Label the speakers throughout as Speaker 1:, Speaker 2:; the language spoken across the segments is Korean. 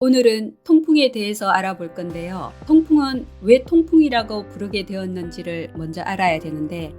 Speaker 1: 오늘은 통풍에 대해서 알아볼 건데요. 통풍은 왜 통풍이라고 부르게 되었는지를 먼저 알아야 되는데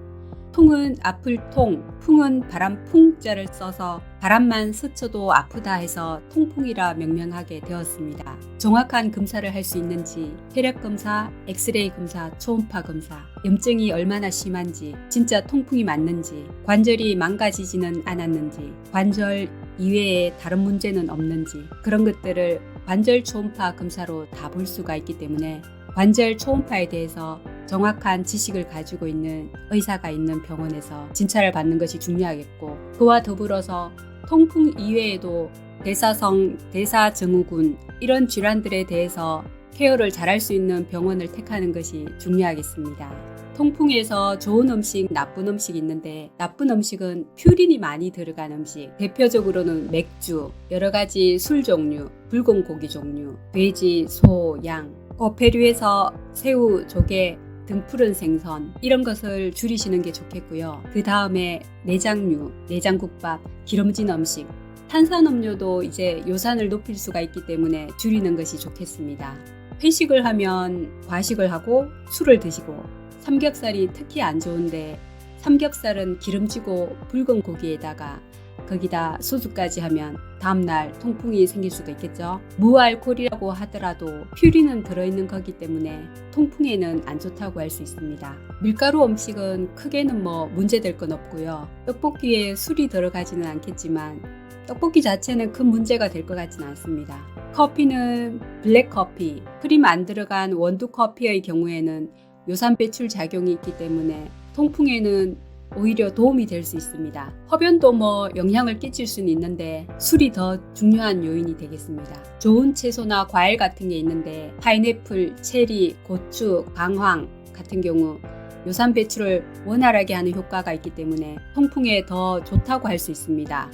Speaker 1: 통은 아플 통, 풍은 바람 풍자를 써서 바람만 스쳐도 아프다 해서 통풍이라 명명하게 되었습니다. 정확한 검사를 할 수 있는지 혈액 검사, 엑스레이 검사, 초음파 검사, 염증이 얼마나 심한지, 진짜 통풍이 맞는지, 관절이 망가지지는 않았는지, 관절 이외에 다른 문제는 없는지 그런 것들을 관절 초음파 검사로 다 볼 수가 있기 때문에 관절 초음파에 대해서 정확한 지식을 가지고 있는 의사가 있는 병원에서 진찰을 받는 것이 중요하겠고 그와 더불어서 통풍 이외에도 대사성, 대사증후군 이런 질환들에 대해서 케어를 잘할 수 있는 병원을 택하는 것이 중요하겠습니다. 통풍에서 좋은 음식, 나쁜 음식이 있는데 나쁜 음식은 퓨린이 많이 들어간 음식. 대표적으로는 맥주, 여러 가지 술 종류, 붉은 고기 종류, 돼지, 소, 양, 어패류에서 새우, 조개 등 푸른 생선 이런 것을 줄이시는 게 좋겠고요. 그 다음에 내장류, 내장국밥, 기름진 음식, 탄산음료도 이제 요산을 높일 수가 있기 때문에 줄이는 것이 좋겠습니다. 회식을 하면 과식을 하고 술을 드시고 삼겹살이 특히 안 좋은데 삼겹살은 기름지고 붉은 고기에다가 거기다 소주까지 하면 다음날 통풍이 생길 수도 있겠죠. 무알콜이라고 하더라도 퓨린은 들어있는 거기 때문에 통풍에는 안 좋다고 할 수 있습니다. 밀가루 음식은 크게는 뭐 문제될 건 없고요. 떡볶이에 술이 들어가지는 않겠지만 떡볶이 자체는 큰 문제가 될 것 같지는 않습니다. 커피는 블랙커피, 크림 안 들어간 원두 커피의 경우에는 요산 배출 작용이 있기 때문에 통풍에는 오히려 도움이 될 수 있습니다. 흡연도 뭐 영향을 끼칠 수는 있는데 술이 더 중요한 요인이 되겠습니다. 좋은 채소나 과일 같은 게 있는데 파인애플, 체리, 고추, 강황 같은 경우 요산 배출을 원활하게 하는 효과가 있기 때문에 통풍에 더 좋다고 할 수 있습니다.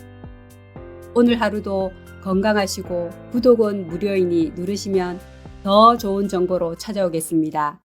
Speaker 1: 오늘 하루도 건강하시고 구독은 무료이니 누르시면 더 좋은 정보로 찾아오겠습니다.